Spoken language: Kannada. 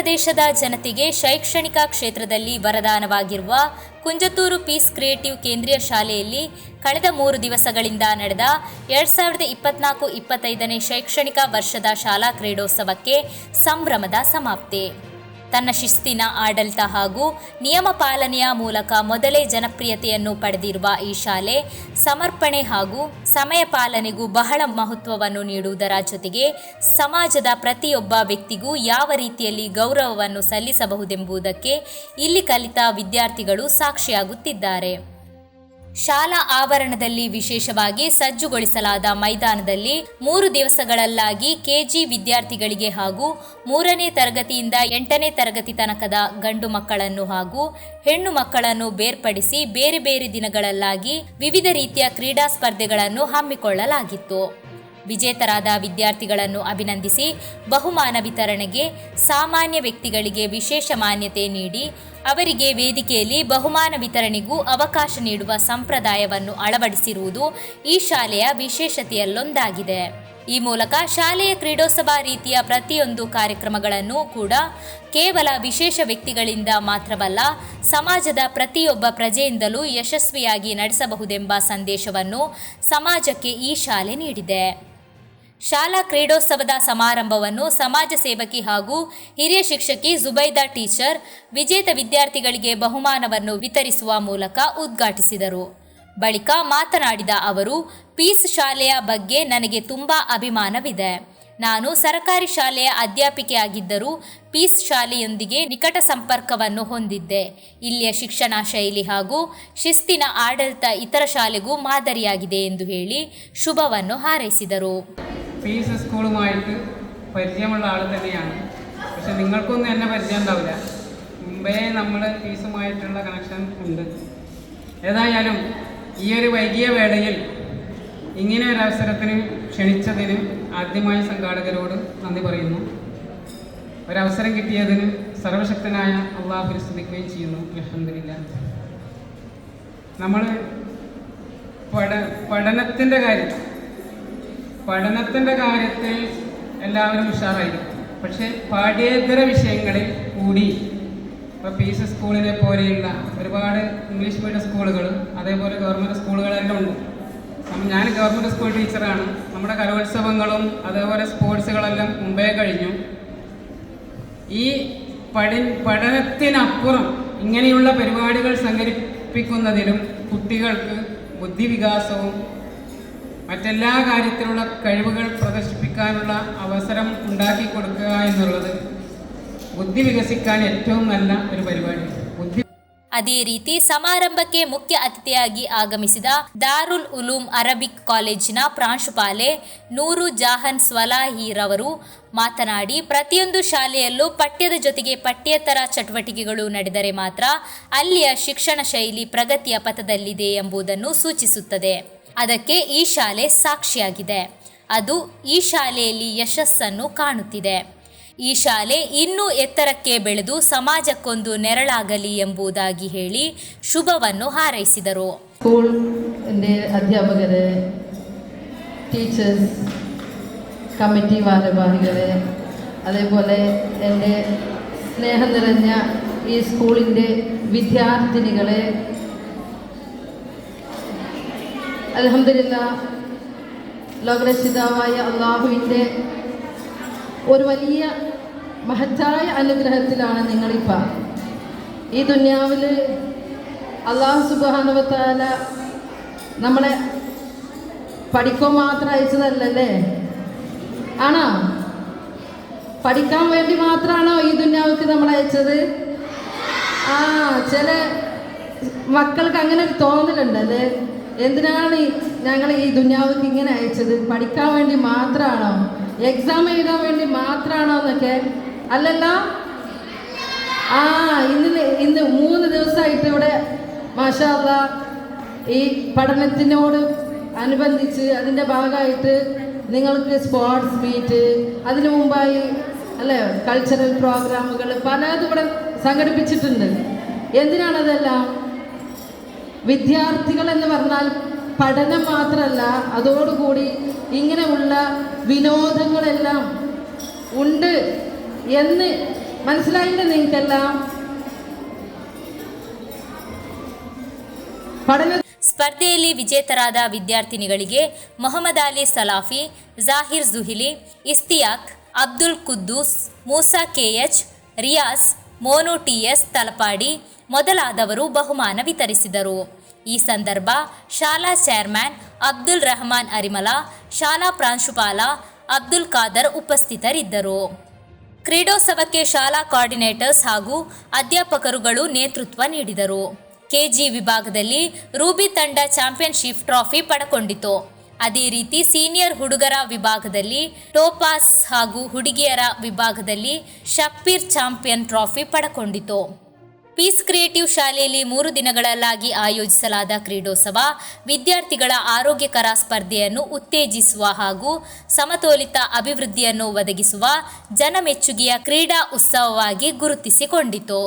ಪ್ರದೇಶದ ಜನತೆಗೆ ಶೈಕ್ಷಣಿಕ ಕ್ಷೇತ್ರದಲ್ಲಿ ವರದಾನವಾಗಿರುವ ಕುಂಜತೂರು ಪೀಸ್ ಕ್ರಿಯೇಟಿವ್ ಕೇಂದ್ರೀಯ ಶಾಲೆಯಲ್ಲಿ ಕಳೆದ ಮೂರು ದಿವಸಗಳಿಂದ ನಡೆದ ಎರಡ್ ಸಾವಿರದ ಇಪ್ಪತ್ನಾಲ್ಕು ಇಪ್ಪತ್ತೈದನೇ ಶೈಕ್ಷಣಿಕ ವರ್ಷದ ಶಾಲಾ ಕ್ರೀಡೋತ್ಸವಕ್ಕೆ ಸಂಭ್ರಮದ ಸಮಾಪ್ತಿ. ತನ್ನ ಶಿಸ್ತಿನ ಆಡಳಿತ ಹಾಗೂ ನಿಯಮ ಪಾಲನೆಯ ಮೂಲಕ ಮೊದಲೇ ಜನಪ್ರಿಯತೆಯನ್ನು ಪಡೆದಿರುವ ಈ ಶಾಲೆ ಸಮರ್ಪಣೆ ಹಾಗೂ ಸಮಯ ಪಾಲನೆಗೂ ಬಹಳ ಮಹತ್ವವನ್ನು ನೀಡುವುದರ ಜೊತೆಗೆ ಸಮಾಜದ ಪ್ರತಿಯೊಬ್ಬ ವ್ಯಕ್ತಿಗೂ ಯಾವ ರೀತಿಯಲ್ಲಿ ಗೌರವವನ್ನು ಸಲ್ಲಿಸಬಹುದೆಂಬುದಕ್ಕೆ ಇಲ್ಲಿ ಕಲಿತ ವಿದ್ಯಾರ್ಥಿಗಳು ಸಾಕ್ಷಿಯಾಗುತ್ತಿದ್ದಾರೆ. ಶಾಲಾ ಆವರಣದಲ್ಲಿ ವಿಶೇಷವಾಗಿ ಸಜ್ಜುಗೊಳಿಸಲಾದ ಮೈದಾನದಲ್ಲಿ ಮೂರು ದಿವಸಗಳಲ್ಲಾಗಿ ಕೆಜಿ ವಿದ್ಯಾರ್ಥಿಗಳಿಗೆ ಹಾಗೂ ಮೂರನೇ ತರಗತಿಯಿಂದ ಎಂಟನೇ ತರಗತಿ ತನಕದ ಗಂಡು ಮಕ್ಕಳನ್ನು ಹಾಗೂ ಹೆಣ್ಣು ಮಕ್ಕಳನ್ನು ಬೇರ್ಪಡಿಸಿ ಬೇರೆ ಬೇರೆ ದಿನಗಳಲ್ಲಾಗಿ ವಿವಿಧ ರೀತಿಯ ಕ್ರೀಡಾ ಸ್ಪರ್ಧೆಗಳನ್ನು ಹಮ್ಮಿಕೊಳ್ಳಲಾಗಿತ್ತು. ವಿಜೇತರಾದ ವಿದ್ಯಾರ್ಥಿಗಳನ್ನು ಅಭಿನಂದಿಸಿ ಬಹುಮಾನ ವಿತರಣೆಗೆ ಸಾಮಾನ್ಯ ವ್ಯಕ್ತಿಗಳಿಗೆ ವಿಶೇಷ ಮಾನ್ಯತೆ ನೀಡಿ ಅವರಿಗೆ ವೇದಿಕೆಯಲ್ಲಿ ಬಹುಮಾನ ವಿತರಣೆಗೂ ಅವಕಾಶ ನೀಡುವ ಸಂಪ್ರದಾಯವನ್ನು ಅಳವಡಿಸಿರುವುದು ಈ ಶಾಲೆಯ ವಿಶೇಷತೆಯಲ್ಲೊಂದಾಗಿದೆ. ಈ ಮೂಲಕ ಶಾಲೆಯ ಕ್ರೀಡೋತ್ಸವ ರೀತಿಯ ಪ್ರತಿಯೊಂದು ಕಾರ್ಯಕ್ರಮಗಳನ್ನು ಕೂಡ ಕೇವಲ ವಿಶೇಷ ವ್ಯಕ್ತಿಗಳಿಂದ ಮಾತ್ರವಲ್ಲ, ಸಮಾಜದ ಪ್ರತಿಯೊಬ್ಬ ಪ್ರಜೆಯಿಂದಲೂ ಯಶಸ್ವಿಯಾಗಿ ನಡೆಸಬಹುದೆಂಬ ಸಂದೇಶವನ್ನು ಸಮಾಜಕ್ಕೆ ಈ ಶಾಲೆ ನೀಡಿದೆ. ಶಾಲಾ ಕ್ರೀಡೋತ್ಸವದ ಸಮಾರಂಭವನ್ನು ಸಮಾಜ ಸೇವಕಿ ಹಾಗೂ ಹಿರಿಯ ಶಿಕ್ಷಕಿ ಜುಬೈದಾ ಟೀಚರ್, ವಿಜೇತ ವಿದ್ಯಾರ್ಥಿಗಳಿಗೆ ಬಹುಮಾನವನ್ನು ವಿತರಿಸುವ ಮೂಲಕ ಉದ್ಘಾಟಿಸಿದರು. ಬಳಿಕ ಮಾತನಾಡಿದ ಅವರು, ಪೀಸ್ ಶಾಲೆಯ ಬಗ್ಗೆ ನನಗೆ ತುಂಬ ಅಭಿಮಾನವಿದೆ. ನಾನು ಸರಕಾರಿ ಶಾಲೆಯ ಅಧ್ಯಾಪಿಕೆಯಾಗಿದ್ದರೂ ಪೀಸ್ ಶಾಲೆಯೊಂದಿಗೆ ನಿಕಟ ಸಂಪರ್ಕವನ್ನು ಹೊಂದಿದ್ದೆ. ಇಲ್ಲಿಯ ಶಿಕ್ಷಣ ಶೈಲಿ ಹಾಗೂ ಶಿಸ್ತಿನ ಆಡಳಿತ ಇತರ ಶಾಲೆಗೂ ಮಾದರಿಯಾಗಿದೆ ಎಂದು ಹೇಳಿ ಶುಭವನ್ನು ಹಾರೈಸಿದರು. പീസ് സ്കൂളുമായിട്ട് പരിചയമുള്ള ആൾ തന്നെയാണ്. പക്ഷെ നിങ്ങൾക്കൊന്നും എന്നെ പരിചയം ഉണ്ടാവില്ല. മുമ്പേ നമ്മൾ പീസുമായിട്ടുള്ള കണക്ഷൻ ഉണ്ട്. ഏതായാലും ഈ ഒരു വൈകിയ വേളയിൽ ഇങ്ങനെ ഒരു അവസരത്തിന് ക്ഷണിച്ചതിന് ആദ്യമായി സംഘാടകരോട് നന്ദി പറയുന്നു. ഒരവസരം കിട്ടിയതിന് സർവശക്തനായ അള്ളാഹുവിനെ സ്തുതിക്കുകയും ചെയ്യുന്നു. അലഹമില്ല നമ്മൾ പഠ പഠനത്തിന്റെ കാര്യം പഠനത്തിന്റെ കാര്യത്തിൽ എല്ലാവരും ഉഷാറായിരിക്കും. പക്ഷേ പാഠ്യേതര വിഷയങ്ങളിൽ കൂടി ഇപ്പോൾ പീസ് സ്കൂളിനെ പോലെയുള്ള ഒരുപാട് ഇംഗ്ലീഷ് മീഡിയം സ്കൂളുകൾ അതേപോലെ ഗവൺമെന്റ് സ്കൂളുകളെല്ലാം ഉണ്ട്. അപ്പം ഞാൻ ഗവൺമെന്റ് സ്കൂൾ ടീച്ചറാണ്. നമ്മുടെ കലോത്സവങ്ങളും അതേപോലെ സ്പോർട്സുകളെല്ലാം മുമ്പേ കഴിഞ്ഞു. ഈ പഠി പഠനത്തിനപ്പുറം ഇങ്ങനെയുള്ള പരിപാടികൾ സംഘടിപ്പിക്കുന്നതിലും കുട്ടികൾക്ക് ബുദ്ധിവികാസവും മറ്റെല്ലാ കാര്യത്തിലുള്ള കഴിവുകൾ പ്രദർശിപ്പിക്കാനുള്ള അവസരം ഉണ്ടാക്കി കൊടുക്കുക എന്നുള്ളത് ബുദ്ധി വികസിക്കാൻ ഏറ്റവും നല്ല ഒരു പരിപാടി ബുദ്ധി ಅದೇ ರೀತಿ ಸಮಾರಂಭಕ್ಕೆ ಮುಖ್ಯ ಅತಿಥಿಯಾಗಿ ಆಗಮಿಸಿದ ದಾರುಲ್ ಉಲೂಮ್ ಅರಬಿಕ್ ಕಾಲೇಜಿನ ಪ್ರಾಂಶುಪಾಲೆ ನೂರು ಜಾಹನ್ ಸ್ವಲಾಹಿರವರು ಮಾತನಾಡಿ ಪ್ರತಿಯೊಂದು ಶಾಲೆಯಲ್ಲೂ ಪಠ್ಯದ ಜೊತೆಗೆ ಪಠ್ಯೇತರ ಚಟುವಟಿಕೆಗಳು ನಡೆದರೆ ಮಾತ್ರ ಅಲ್ಲಿಯ ಶಿಕ್ಷಣ ಶೈಲಿ ಪ್ರಗತಿಯ ಪಥದಲ್ಲಿದೆ ಎಂಬುದನ್ನು ಸೂಚಿಸುತ್ತದೆ ಅದಕ್ಕೆ ಈ ಶಾಲೆ ಸಾಕ್ಷಿಯಾಗಿದೆ ಅದು ಈ ಶಾಲೆಯಲ್ಲಿ ಯಶಸ್ಸನ್ನು ಕಾಣುತ್ತಿದೆ ಈ ಶಾಲೆ ಇನ್ನೂ ಎತ್ತರಕ್ಕೆ ಬೆಳೆದು ಸಮಾಜಕ್ಕೊಂದು ನೆರಳಾಗಲಿ ಎಂಬುದಾಗಿ ಹೇಳಿ ಶುಭವನ್ನು ಹಾರೈಸಿದರು സ്കൂളിൻ്റെ അധ്യാപകരെ ടീച്ചേഴ്സ് കമ്മിറ്റി ഭാരവാഹികളെ അതേപോലെ എൻ്റെ സ്നേഹം നിറഞ്ഞ ഈ സ്കൂളിൻ്റെ വിദ്യാർത്ഥിനികളെ അലഹമില്ല ലോകരക്ഷിതാവായ അള്ളാഹുവിന്റെ ഒരു വലിയ മഹത്തായ അനുഗ്രഹത്തിലാണ് നിങ്ങളിപ്പോൾ ഈ ദുന്യാവിൽ അള്ളാഹു സുബാനുവത്താല നമ്മളെ പഠിക്കോ മാത്രം അയച്ചതല്ലല്ലേ? ആണോ? പഠിക്കാൻ വേണ്ടി മാത്രമാണോ ഈ ദുന്യാവിക്ക് നമ്മൾ അയച്ചത്? ആ ചില മക്കൾക്ക് അങ്ങനെ ഒരു തോന്നലുണ്ടല്ലേ? എന്തിനാണ് ഞങ്ങൾ ഈ ദുന്യാവിക്ക് ഇങ്ങനെ അയച്ചത്? പഠിക്കാൻ വേണ്ടി മാത്രമാണോ എക്സാം എഴുതാൻ വേണ്ടി മാത്രമാണോ എന്നൊക്കെ അല്ലല്ലോ. ആ ഇന്ന് ഇന്ന് മൂന്ന് ദിവസമായിട്ട് ഇവിടെ മാഷാല്ല ഈ പഠനത്തിനോട് അനുബന്ധിച്ച് അതിന്റെ ഭാഗമായിട്ട് നിങ്ങൾക്ക് സ്പോർട്സ് മീറ്റ് അതിനു മുമ്പായി അല്ലേ കൾച്ചറൽ പ്രോഗ്രാമുകൾ പലതും ഇവിടെ സംഘടിപ്പിച്ചിട്ടുണ്ട്. എന്തിനാണതെല്ലാം? വിദ്യാർത്ഥികൾ എന്ന് പറഞ്ഞാൽ പഠനം മാത്രമല്ല അതോടുകൂടി ഇങ്ങനെയുള്ള വിനോദങ്ങളെല്ലാം ഉണ്ട് എന്ന് മനസ്സിലായില്ല നിങ്ങൾക്കെല്ലാം പഠന ಸ್ಪರ್ಧೆಯಲ್ಲಿ ವಿಜೇತರಾದ ವಿದ್ಯಾರ್ಥಿನಿಗಳಿಗೆ ಮೊಹಮ್ಮದ್ ಅಲಿ ಸಲಾಫಿ ಜಾಹಿರ್ ಜುಹಿಲಿ ಇಸ್ತಿಯಾಕ್ ಅಬ್ದುಲ್ ಕುದ್ದೂಸ್ ಮೂಸಾ ಕೆಎಚ್ ರಿಯಾಸ್ ಮೋನು ಟಿಎಸ್ ತಲಪಾಡಿ ಮೊದಲಾದವರು ಬಹುಮಾನ ವಿತರಿಸಿದರು. ಈ ಸಂದರ್ಭ ಶಾಲಾ ಚೇರ್ಮನ್ ಅಬ್ದುಲ್ ರಹಮಾನ್ ಅರಿಮಲ, ಶಾಲಾ ಪ್ರಾಂಶುಪಾಲ ಅಬ್ದುಲ್ ಖಾದರ್ ಉಪಸ್ಥಿತರಿದ್ದರು. ಕ್ರೀಡೋತ್ಸವಕ್ಕೆ ಶಾಲಾ ಕೋಆರ್ಡಿನೇಟರ್ಸ್ ಹಾಗೂ ಅಧ್ಯಾಪಕರುಗಳು ನೇತೃತ್ವ ನೀಡಿದರು. ಕೆಜಿ ವಿಭಾಗದಲ್ಲಿ ರೂಬಿ ತಂಡ ಚಾಂಪಿಯನ್ಶಿಪ್ ಟ್ರಾಫಿ ಪಡಕೊಂಡಿತು. ಅದೇ ರೀತಿ ಸೀನಿಯರ್ ಹುಡುಗರ ವಿಭಾಗದಲ್ಲಿ ಟೋಪಾಸ್ ಹಾಗೂ ಹುಡುಗಿಯರ ವಿಭಾಗದಲ್ಲಿ ಶಕ್ಪೀರ್ ಚಾಂಪಿಯನ್ ಟ್ರಾಫಿ ಪಡಕೊಂಡಿತು. ಪೀಸ್ ಕ್ರಿಯೇಟಿವ್ ಶಾಲೆಯಲ್ಲಿ ಮೂರು ದಿನಗಳಲ್ಲಾಗಿ ಆಯೋಜಿಸಲಾದ ಕ್ರೀಡೋತ್ಸವ ವಿದ್ಯಾರ್ಥಿಗಳ ಆರೋಗ್ಯಕರ ಸ್ಪರ್ಧೆಯನ್ನು ಉತ್ತೇಜಿಸುವ ಹಾಗೂ ಸಮತೋಲಿತ ಅಭಿವೃದ್ಧಿಯನ್ನು ಒದಗಿಸುವ ಜನಮೆಚ್ಚುಗೆಯ ಕ್ರೀಡಾ ಉತ್ಸವವಾಗಿ ಗುರುತಿಸಿಕೊಂಡಿತು.